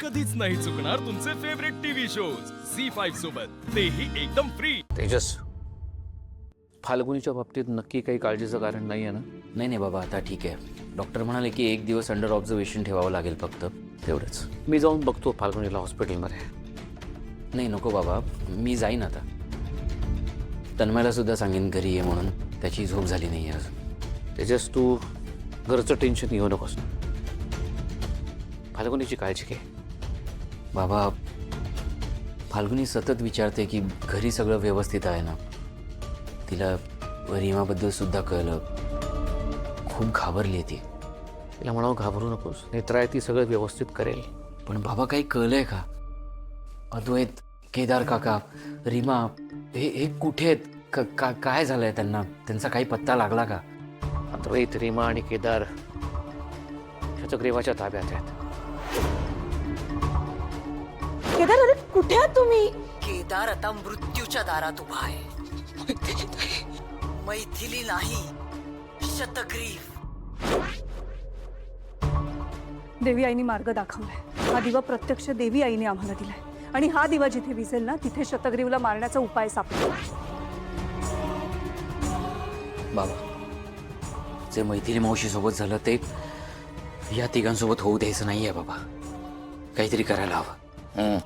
कधीच नाही चुकणार तुमचे favourite TV shows C five सोबत. तेही एकदम फ्री तेजस फाल्गुनीच्या बाबतीत नक्की काही काळजीचं कारण नाही आहे ना? नाही नाही बाबा आता ठीक आहे. डॉक्टर म्हणाले की एक दिवस अंडर ऑब्झर्वेशन ठेवावं लागेल फक्त. तेवढंच. मी जाऊन बघतो फाल्गुनीला हॉस्पिटलमध्ये नाही नको बाबा. मी जाईन आता. तन्मयला सुद्धा सांगेन घरी ये म्हणून. त्याची झोप झाली नाही आहे अजून. तेजस तू घरचं टेन्शन घेऊ नकोस फाल्गुनीची काळजी घे. बाबा फाल्गुनी सतत विचारते की घरी सगळं व्यवस्थित आहे ना? तिला रीमाबद्दल सुद्धा कळलं. खूप घाबरली ती. तिला म्हणावं घाबरू नकोस. नेत्रा आहे ती सगळं व्यवस्थित करेल. पण बाबा काही कळलंय का? अद्वैत केदार काका रीमा हे हे कुठे आहेत? क- का काय झालंय त्यांना? त्यांचा काही पत्ता लागला का? अद्वैत रीमा आणि केदार शतग्रीवाच्या ताब्यात आहेत. कुठे आहात तुम्ही? केदार आता मृत्यूच्या दारात उभा आहे. मैथिली नाही शतग्रीव. देवी आईने मार्ग दाखवलाय. हा दिवा प्रत्यक्ष देवी आईने आम्हाला दिलाय. आणि हा दिवा जिथे विसेल ना तिथे शतग्रीवला मारण्याचा उपाय सापडेल. बाबा जे मैथिली मावशी सोबत झालं ते या तिघांसोबत होऊ द्यायचं नाहीये बाबा. काहीतरी करायला हवं.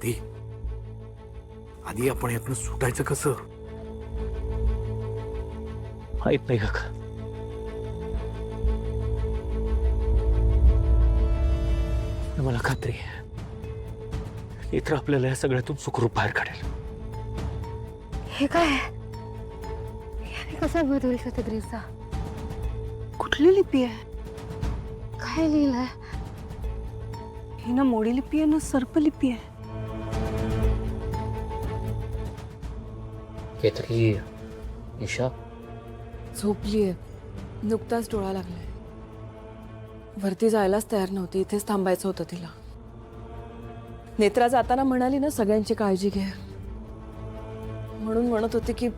आधी आधी आपण यातनं सुटायचं कसं? माहीत नाही काका. पण मला खात्री आहे. नेत्र आपल्याला या सगळ्यातून सुखरूप बाहेर काढेल. हे काय? याने कसा बदल शतग्रीवचा कुठली लिपी आहे? काय लिहिलंय? ही ना मोडी लिपी आहे ना सर्प लिपी आहे? केतकी ईशा? झोपलीये. नुकताच डोळा लागलाय. वरती जायलाच तयार नव्हती. इथेच थांबायचं होतं तिला. नेत्रा जाताना म्हणाली ना सगळ्यांची काळजी घे. म्हणून म्हणत होते की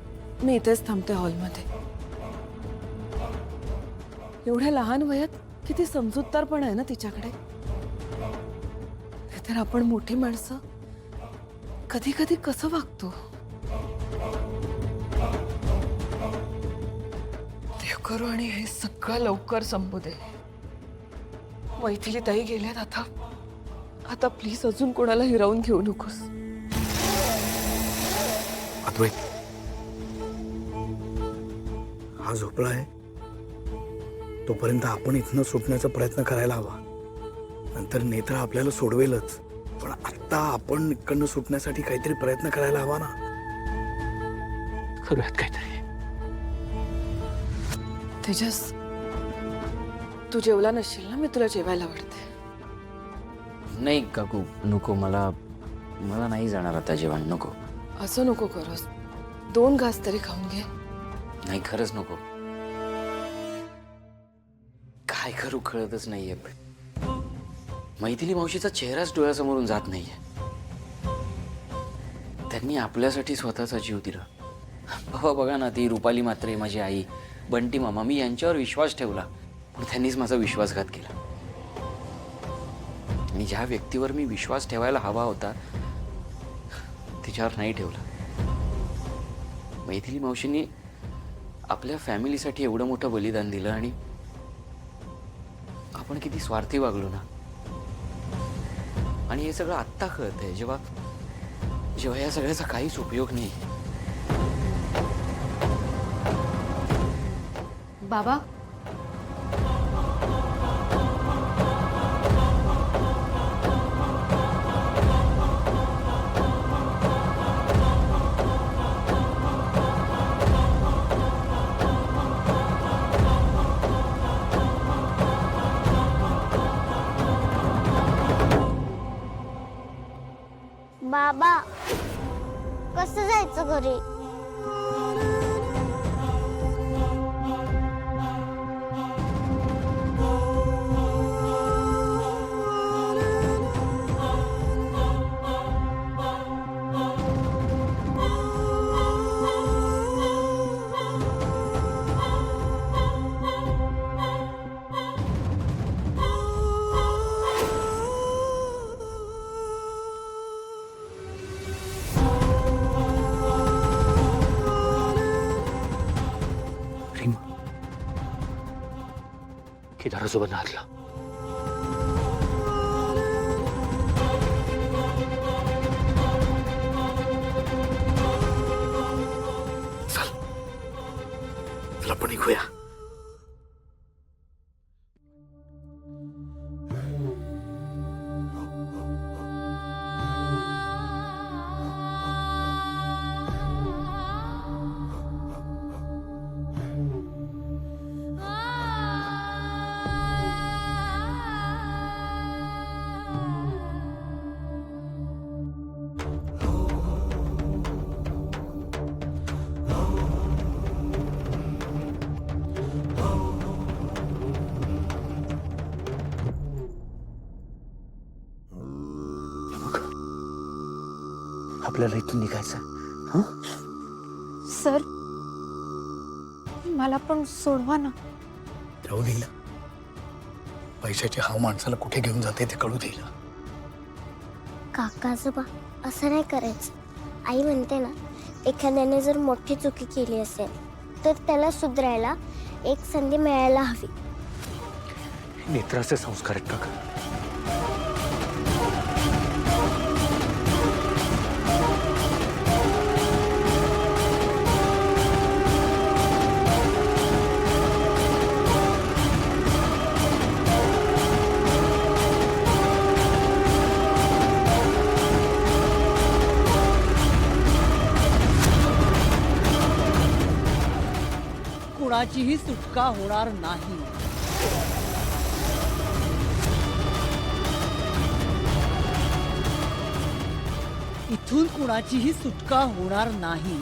मी इथेच थांबते हॉलमध्ये. एवढ्या लहान वयात किती समजूतदार पण आहे ना तिच्याकडे? तर आपण मोठी माणसं कधी कधी कसं वागतो? करू आणि हे सगळं लवकर संपू दे. मैथिली ताई गेल्यात आता. आता प्लीज अजून कोणाला हिरावून घेऊ नकोस. अद्वैत. हा झोपला आहे? तोपर्यंत आपण इथनं सुटण्याचा प्रयत्न करायला हवा. नंतर नेत्र आपल्याला सोडवेलच. पण आत्ता आपण इकडनं सुटण्यासाठी काहीतरी प्रयत्न करायला हवा ना? करूयात काहीतरी. तेजस तू जेवला नसशील ना? मी तुला जेवायला वाटते नाही काकू नको. मला मला नाही जाणार आता जेवण. नको. असं नको करूस. दोन घास तरी खाऊन घे. नाही खरंच नको. काय करू कळतच नाहीये मैथिली मावशीचा चेहराच डोळ्यासमोरून जात नाहीये. त्यांनी आपल्यासाठी स्वतःचा जीव दिला. बाबा बघा ना ती रुपाली मात्रे माझी आई. बंटी मामा मी यांच्यावर विश्वास ठेवला. पण त्यांनीच माझा विश्वासघात केला. आणि ज्या व्यक्तीवर मी विश्वास ठेवायला हवा होता तिच्यावर नाही ठेवला. मैथिली मावशींनी आपल्या फॅमिलीसाठी एवढं मोठं बलिदान दिलं आणि आपण किती स्वार्थी वागलो ना. आणि हे सगळं आत्ता कळतंय जेव्हा जेव्हा या सगळ्याचा काहीच उपयोग नाही. बाबा बाबा कसं जायचं घरी केदारासोबत नातला चल आपल्याला इथून निघायचं हं? सर मला पण सोडवा ना. जाऊ देईल पैशाची हाव माणसाला कुठे घेऊन जाते ते कळू देईल काकाजोबा असं नाही करायचं. आई म्हणते ना एखाद्याने जर मोठी चुकी केली असेल तर त्याला सुधरायला एक संधी मिळायला हवी. नेत्राचे संस्कार आहेत का कुणाचीही सुटका होणार नाही. इथून कुणाचीही सुटका होणार नाही.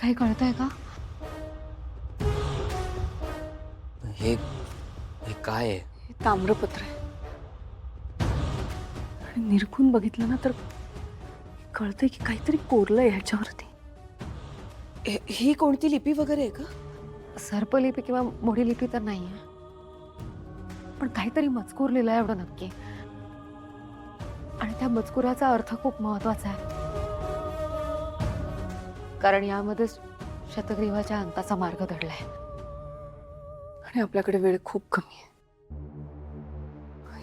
काही कळतंय का? हे हे काय आहे? हे ताम्रपत्र आहे. आणि निरखून बघितलं ना तर कळतंय की काहीतरी कोरलंय ह्याच्यावरती. हे- ही कोणती लिपी वगैरे आहे का? सर्पलिपी किंवा मोठी लिपी तर नाही आहे पण काहीतरी मजकूर लिहिलाय एवढं नक्की. आणि त्या मजकुराचा अर्थ खूप महत्त्वाचा आहे. कारण यामध्ये शतग्रीवाच्या अंताचा मार्ग दडलाय आणि आपल्याकडे वेळ खूप कमी आहे.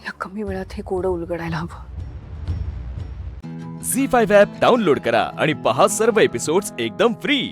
या कमी वेळात हे कोडं उलगडायला हवं. झी फाईव्ह ॲप डाउनलोड करा आणि पहा सर्व एपिसोड्स एकदम फ्री.